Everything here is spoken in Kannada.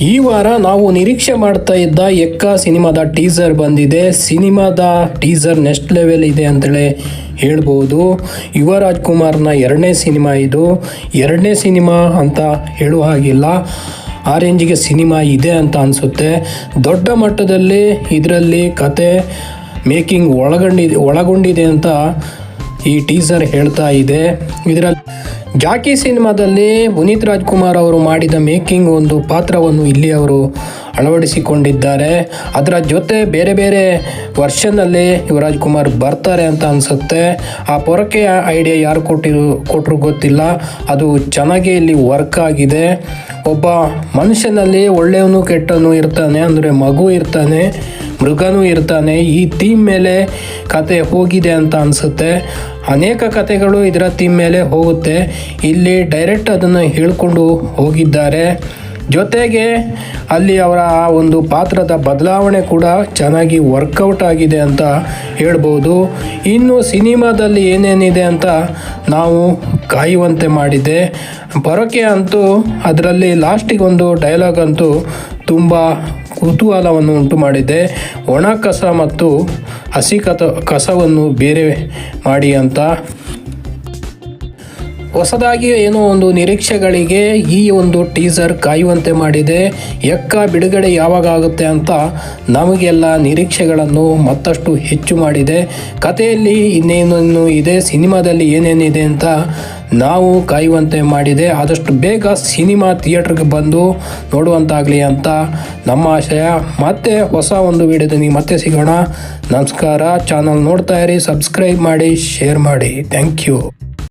ಈ ವಾರ ನಾವು ನಿರೀಕ್ಷೆ ಮಾಡ್ತಾ ಇದ್ದ ಎಕ್ಕ ಸಿನಿಮಾದ ಟೀಸರ್ ಬಂದಿದೆ. ಸಿನಿಮಾದ ಟೀಸರ್ ನೆಕ್ಸ್ಟ್ ಲೆವೆಲ್ ಇದೆ ಅಂತೇಳಿ ಹೇಳ್ಬೋದು. ಯುವರಾಜ್ ಕುಮಾರ್ನ ಎರಡನೇ ಸಿನಿಮಾ ಇದು. ಎರಡನೇ ಸಿನಿಮಾ ಅಂತ ಹೇಳುವ ಹಾಗಿಲ್ಲ. ಆ ರೇಂಜಿಗೆ ಸಿನಿಮಾ ಇದೆ ಅಂತ ಅನಿಸುತ್ತೆ. ದೊಡ್ಡ ಮಟ್ಟದಲ್ಲಿ ಇದರಲ್ಲಿ ಕತೆ ಮೇಕಿಂಗ್ ಒಳಗೊಂಡಿದೆ ಒಳಗೊಂಡಿದೆ ಅಂತ ಈ ಟೀಸರ್ ಹೇಳ್ತಾ ಇದೆ. ಇದರಲ್ಲಿ ಜಾಕಿ ಸಿನಿಮಾದಲ್ಲಿ ಪುನೀತ್ ರಾಜ್ಕುಮಾರ್ ಅವರು ಮಾಡಿದ ಮೇಕಿಂಗ್ ಒಂದು ಪಾತ್ರವನ್ನು ಇಲ್ಲಿ ಅವರು ಅಳವಡಿಸಿಕೊಂಡಿದ್ದಾರೆ. ಅದರ ಜೊತೆ ಬೇರೆ ಬೇರೆ ವರ್ಷನಲ್ಲಿ ಯುವರಾಜ್ ಕುಮಾರ್ ಬರ್ತಾರೆ ಅಂತ ಅನಿಸುತ್ತೆ. ಆ ಪೊರಕೆಯ ಐಡಿಯಾ ಯಾರು ಕೊಟ್ಟಿರು ಕೊಟ್ಟರು ಗೊತ್ತಿಲ್ಲ. ಅದು ಚೆನ್ನಾಗಿ ಇಲ್ಲಿ ವರ್ಕ್ ಆಗಿದೆ. ಒಬ್ಬ ಮನುಷ್ಯನಲ್ಲಿ ಒಳ್ಳೆಯವನು ಕೆಟ್ಟವನು ಇರ್ತಾನೆ, ಅಂದರೆ ಮಗು ಇರ್ತಾನೆ. ಮೃಗನೂ ಇರ್ತಾನೆ. ಈ ಥೀಮ್ ಮೇಲೆ ಕತೆ ಹೋಗಿದೆ ಅಂತ ಅನಿಸುತ್ತೆ. ಅನೇಕ ಕತೆಗಳು ಇದರ ಥೀಮ್ ಮೇಲೆ ಹೋಗುತ್ತೆ. ಇಲ್ಲಿ ಡೈರೆಕ್ಟ್ ಅದನ್ನು ಹೇಳಿಕೊಂಡು ಹೋಗಿದ್ದಾರೆ. ಜೊತೆಗೆ ಅಲ್ಲಿ ಅವರ ಆ ಒಂದು ಪಾತ್ರದ ಬದಲಾವಣೆ ಕೂಡ ಚೆನ್ನಾಗಿ ವರ್ಕೌಟ್ ಆಗಿದೆ ಅಂತ ಹೇಳ್ಬೋದು. ಇನ್ನು ಸಿನಿಮಾದಲ್ಲಿ ಏನೇನಿದೆ ಅಂತ ನಾವು ಕಾಯುವಂತೆ ಮಾಡಿದೆ. ಬರೋಕೆ ಅಂತೂ ಅದರಲ್ಲಿ ಲಾಸ್ಟಿಗೆ ಒಂದು ಡೈಲಾಗ್ ಅಂತೂ ತುಂಬ ಕುತೂಹಲವನ್ನು ಉಂಟು ಮಾಡಿದೆ. ಒಣ ಕಸ ಮತ್ತು ಹಸಿ ಕಸ ಕಸವನ್ನು ಬೇರೆ ಮಾಡಿ ಅಂತ ಹೊಸದಾಗಿ ಏನೋ ಒಂದು ನಿರೀಕ್ಷೆಗಳಿಗೆ ಈ ಒಂದು ಟೀಸರ್ ಕಾಯುವಂತೆ ಮಾಡಿದೆ. ಎಕ್ಕ ಬಿಡುಗಡೆ ಯಾವಾಗ ಆಗುತ್ತೆ ಅಂತ ನಮಗೆಲ್ಲ ನಿರೀಕ್ಷೆಗಳನ್ನು ಮತ್ತಷ್ಟು ಹೆಚ್ಚು ಮಾಡಿದೆ. ಕಥೆಯಲ್ಲಿ ಇನ್ನೇನೇನು ಇದೆ, ಸಿನಿಮಾದಲ್ಲಿ ಏನೇನಿದೆ ಅಂತ ನಾವು ಕಾಯುವಂತೆ ಮಾಡಿದೆ. ಆದಷ್ಟು ಬೇಗ ಸಿನಿಮಾ ಥಿಯೇಟ್ರಿಗೆ ಬಂದು ನೋಡುವಂತಾಗಲಿ ಅಂತ ನಮ್ಮ ಆಶಯ. ಮತ್ತೆ ಹೊಸ ಒಂದು ವಿಡಿಯೋದಲ್ಲಿ ಮತ್ತೆ ಸಿಗೋಣ. ನಮಸ್ಕಾರ. ಚಾನಲ್ ನೋಡ್ತಾ ಇರಿ, ಸಬ್ಸ್ಕ್ರೈಬ್ ಮಾಡಿ, ಶೇರ್ ಮಾಡಿ. Thank you.